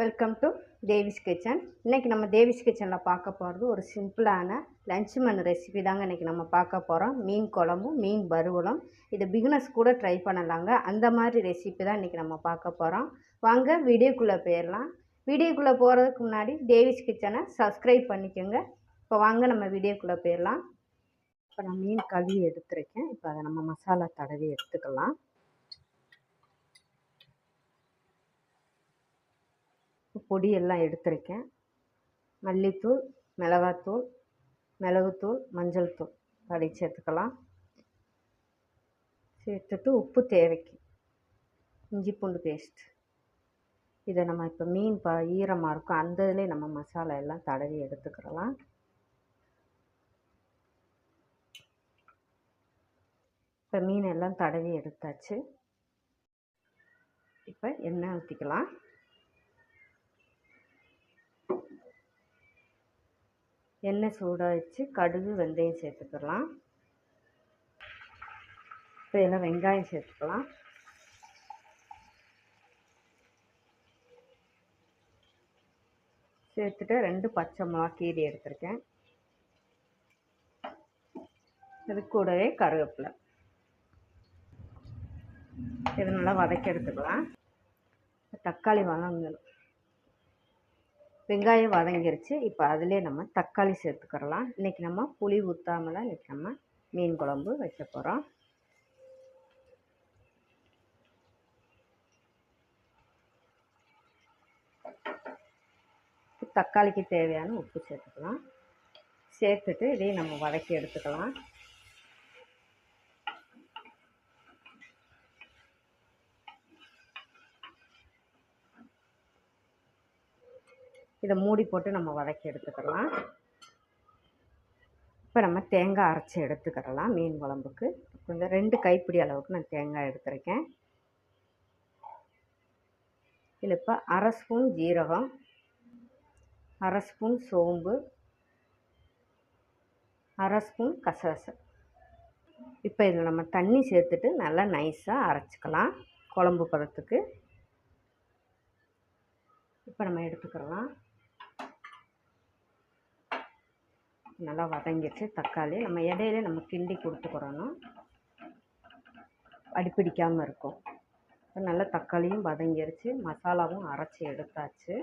Welcome to Devi's kitchen இன்றைக்கி நம்ம தேவிஸ் கிச்சனில் பார்க்க போகிறது ஒரு சிம்பிளான லஞ்ச் மண் ரெசிபி தாங்க இன்றைக்கி நம்ம பார்க்க போகிறோம் மீன் குழம்பும் மீன் வறுவலும். இது பிகினர்ஸ் கூட ட்ரை பண்ணலாங்க. அந்த மாதிரி ரெசிபி தான் இன்றைக்கி நம்ம பார்க்க போகிறோம் வாங்க வீடியோக்குள்ளே போயிடலாம். வீடியோக்குள்ளே போகிறதுக்கு முன்னாடி தேவிஸ் கிச்சனை சப்ஸ்கிரைப் பண்ணிக்கோங்க. இப்போ வாங்க நம்ம வீடியோக்குள்ளே போயிடலாம். இப்போ நான் மீன் கழுவி எடுத்துருக்கேன். இப்போ அதை நம்ம மசாலா தடவி எடுத்துக்கலாம். பொடியெல்லாம் எடுத்திருக்கேன். மல்லித்தூள் மிளகாத்தூள் மிளகுத்தூள் மஞ்சள் தூள் அப்படி சேர்த்துக்கலாம். சேர்த்துட்டு உப்பு தேவைக்கு. இஞ்சி பூண்டு பேஸ்ட் இதை நம்ம இப்போ மீன் ப ஈரமாக இருக்கும். அந்த இதிலே நம்ம மசாலா எல்லாம் தடவி எடுத்துக்கிறலாம் இப்போ மீன் எல்லாம் தடவி எடுத்தாச்சு. இப்போ எண்ணெய் ஊற்றிக்கலாம் எண்ணெய் சூடாகிடுச்சு கடுகு வெந்தயம் சேர்த்துக்கலாம். இப்போ எல்லாம் வெங்காயம் சேர்த்துக்கலாம். சேர்த்துட்டு ரெண்டு பச்சை மிளகா கீரி எடுத்திருக்கேன். இது கூடவே கருவேப்பிலை. இது நல்லா வதக்கி எடுத்துக்கலாம். தக்காளி வதங்கணும் வெங்காயம் வதங்கிருச்சு. இப்போ அதிலே நம்ம தக்காளி சேர்த்துக்கிறலாம். இன்றைக்கி நம்ம புளி ஊற்றாமல் தான் இன்றைக்கி நம்ம மீன் குழம்பு வைக்க போகிறோம் தக்காளிக்கு தேவையான உப்பு சேர்த்துக்கலாம். சேர்த்துட்டு இதையும் நம்ம வதக்கி எடுத்துக்கலாம். இதை மூடி போட்டு நம்ம வதக்கி எடுத்துக்கலாம். இப்போ நம்ம தேங்காய் அரைச்சி எடுத்துக்கிறலாம் மீன் குழம்புக்கு. கொஞ்சம் ரெண்டு கைப்பிடி அளவுக்கு நான் தேங்காய் எடுத்திருக்கேன். இதில் இப்போ அரை ஸ்பூன் ஜீரகம் அரை ஸ்பூன் சோம்பு அரை ஸ்பூன் கசகசம் இப்போ இதில் நம்ம தண்ணி சேர்த்துட்டு நல்லா நைஸாக அரைச்சிக்கலாம் குழம்பு பதத்துக்கு. இப்போ நம்ம எடுத்துக்கிறலாம் நல்லா வதங்கிடுச்சு தக்காளி நம்ம இடையில நம்ம கிண்டி கொடுத்துக்கிறணும் அடிப்பிடிக்காமல் இருக்கும். நல்லா தக்காளியும் வதங்கிடுச்சு மசாலாவும் அரைச்சி எடுத்தாச்சு.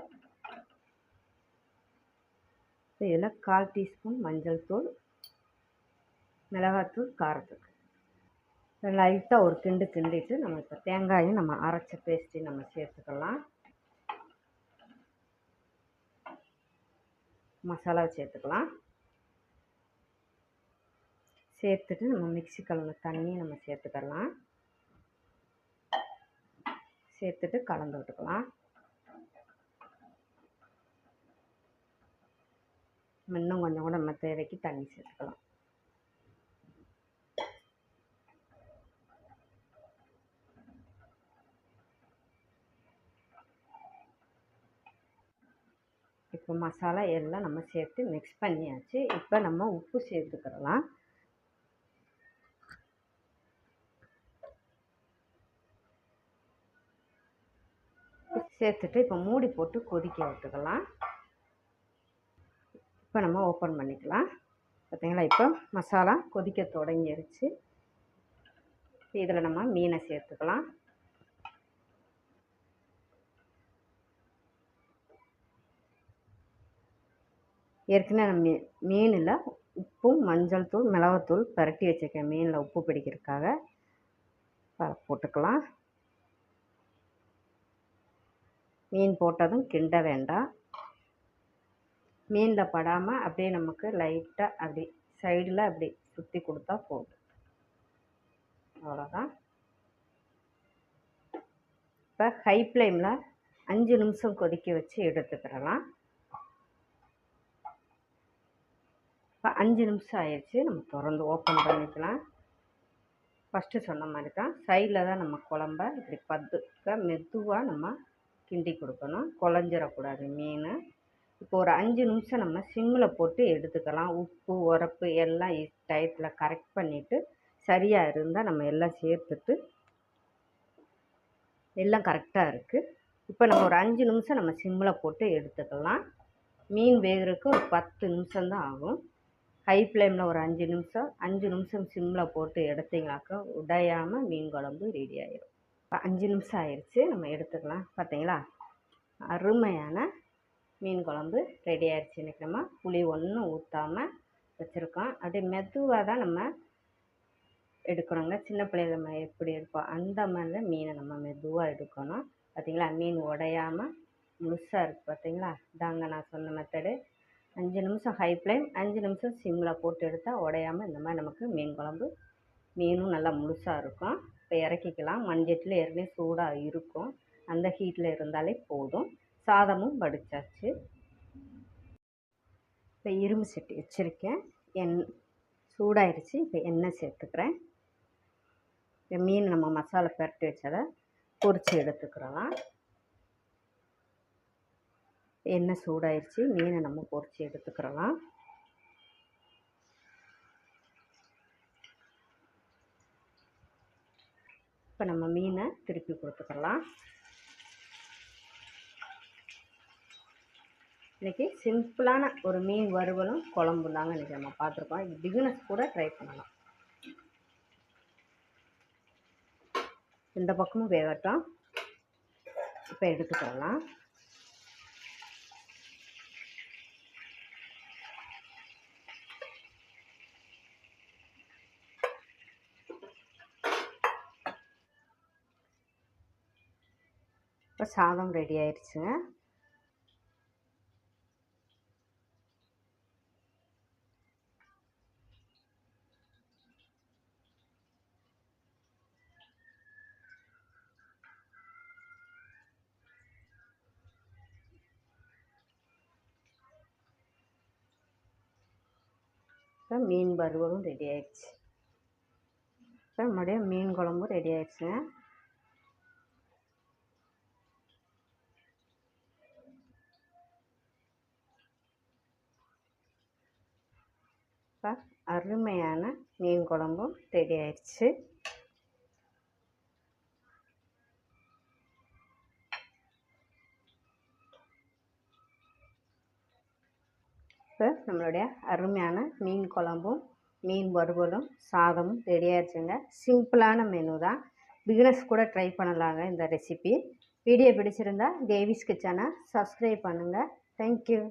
இதில் கால் டீஸ்பூன் மஞ்சள் தூள் மிளகாத்தூள் காரத்துக்கு. லைட்டாக ஒரு கிண்டு கிண்டிட்டு நம்ம இப்போ தேங்காயும் நம்ம அரைச்ச பேஸ்ட்டையும் நம்ம சேர்த்துக்கலாம். மசாலாவை சேர்த்துக்கலாம். சேர்த்துட்டு நம்ம மிக்சி கலந்த தண்ணியை நம்ம சேர்த்துக்கலாம் சேர்த்துட்டு கலந்து விட்டுக்கலாம். இன்னும் கொஞ்சம் கூட நம்ம தேவைக்கு தண்ணி சேர்த்துக்கலாம். இப்போ மசாலா எல்லாம் நம்ம சேர்த்து மிக்ஸ் பண்ணியாச்சு. இப்போ நம்ம உப்பு சேர்த்துக்கிறலாம் சேர்த்துட்டு இப்போ மூடி போட்டு கொதிக்க விட்டுக்கலாம். இப்போ நம்ம ஓப்பன் பண்ணிக்கலாம். பார்த்திங்களா இப்போ மசாலா கொதிக்க தொடங்கிருச்சு. இதில் நம்ம மீனை சேர்த்துக்கலாம். ஏற்கனவே நம்ம மீனில் உப்பும் மஞ்சள் தூள் மிளகாத்தூள் பரட்டி வச்சுருக்கேன் மீனில் உப்பு பிடிக்கிறதுக்காக போட்டுக்கலாம். மீன் போட்டதும் கிண்ட வேண்டாம். மீனில் படாமல் அப்படியே நமக்கு லைட்டாக அப்படி சைடில் அப்படி சுற்றி கொடுத்தா போதும். அவ்வளோதான் இப்போ ஹை ஃப்ளேமில் அஞ்சு நிமிஷம் கொதிக்க வச்சு எடுத்துக்கிறலாம் இப்போ அஞ்சு நிமிஷம் ஆயிடுச்சு நம்ம திறந்து ஓப்பன் பண்ணிக்கலாம். ஃபஸ்ட்டு சொன்ன மாதிரி தான் சைடில் தான் நம்ம குழம்ப இப்படி பத்துக்க மெதுவாக நம்ம கிண்டி கொடுக்கணும். குழஞ்சிடக்கூடாது மீன். இப்போ ஒரு அஞ்சு நிமிஷம் நம்ம சிம்மில் போட்டு எடுத்துக்கலாம். உப்பு உரப்பு எல்லாம் டயத்தில் கரெக்ட் பண்ணிவிட்டு சரியாக இருந்தால் நம்ம எல்லாம் சேர்த்துட்டு எல்லாம் கரெக்டாக இருக்குது இப்போ நம்ம ஒரு அஞ்சு நிமிஷம் நம்ம சிம்மில் போட்டு எடுத்துக்கலாம். மீன் வேகிறதுக்கு ஒரு பத்து நிமிஷம்தான் ஆகும். ஹை ஃப்ளேமில் ஒரு அஞ்சு நிமிஷம் அஞ்சு நிமிஷம் சிம்மில் போட்டு எடுத்தீங்கனாக்கா உடையாமல் மீன் குழம்பு ரெடி ஆகிடும் அஞ்சு நிமிஷம் ஆயிடுச்சு நம்ம எடுத்துக்கலாம். பார்த்தீங்களா? அருமையான மீன் குழம்பு ரெடி ஆயிடுச்சு இன்றைக்கி நம்ம புளி ஒன்றும் ஊற்றாமல் வச்சுருக்கோம். அப்படியே மெதுவாக தான் நம்ம எடுக்கணுங்க. சின்ன பிள்ளையில நம்ம எப்படி எடுப்போம்? அந்த மாதிரி தான் மீனை நம்ம மெதுவாக எடுக்கணும். பார்த்தீங்களா? மீன் உடையாமல் முழுசாக இருக்குது பார்த்தீங்களா? இதாங்க நான் சொன்ன மெத்தடு அஞ்சு நிமிஷம் ஹை ஃப்ளேம் அஞ்சு நிமிஷம் சிம்மில் போட்டு எடுத்தால் உடையாமல் இந்த மாதிரி நமக்கு மீன் குழம்பு மீனும் நல்லா முழுசாக இருக்கும். இப்போ இறக்கிக்கலாம். மஞ்சட்டில் ஏற்கனவே சூடாக இருக்கும். அந்த ஹீட்டில் இருந்தாலே போதும். சாதமும் வடித்தாச்சு இப்போ இரும்பு சட்டி வச்சுருக்கேன். எண் சூடாயிருச்சு. இப்போ எண்ணெய் சேர்த்துக்கிறேன். இப்போ மீன் நம்ம மசாலா பரட்டி வச்சதை பொரித்து எடுத்துக்கிறலாம் எண்ணெய் சூடாயிருச்சு. மீனை நம்ம பொரித்து எடுத்துக்கிறலாம் இப்போ நம்ம மீனை திருப்பி கொடுத்துக்கலாம். இன்றைக்கி சிம்பிளான ஒரு மீன் வறுவலும் குழம்பு தாங்க இன்றைக்கி நம்ம பார்த்துருக்கோம். இது பிகினஸ் கூட ட்ரை பண்ணலாம். இந்த பக்கமும் வேகட்டும். இப்போ எடுத்துக்கலாம் இப்போ சாதம் ரெடி ஆயிடுச்சுங்க இப்போ மீன் வறுவலும் ரெடி ஆயிடுச்சு இப்போ மறுபடியும் மீன் குழம்பும் ரெடி ஆயிடுச்சுங்க இப்போ அருமையான மீன் குழம்பும் ரெடி ஆயிடுச்சு. இப்போ நம்மளுடைய அருமையான மீன் குழம்பும் மீன் வறுவலும் சாதமும் ரெடி ஆயிடுச்சுங்க. சிம்பிளான மெனு தான். பிகினர்ஸ் கூட ட்ரை பண்ணலாங்க இந்த ரெசிபி வீடியோ பிடிச்சிருந்தா தேவிஸ் கிச்சனை சப்ஸ்கிரைப் பண்ணுங்கள் தேங்க்யூ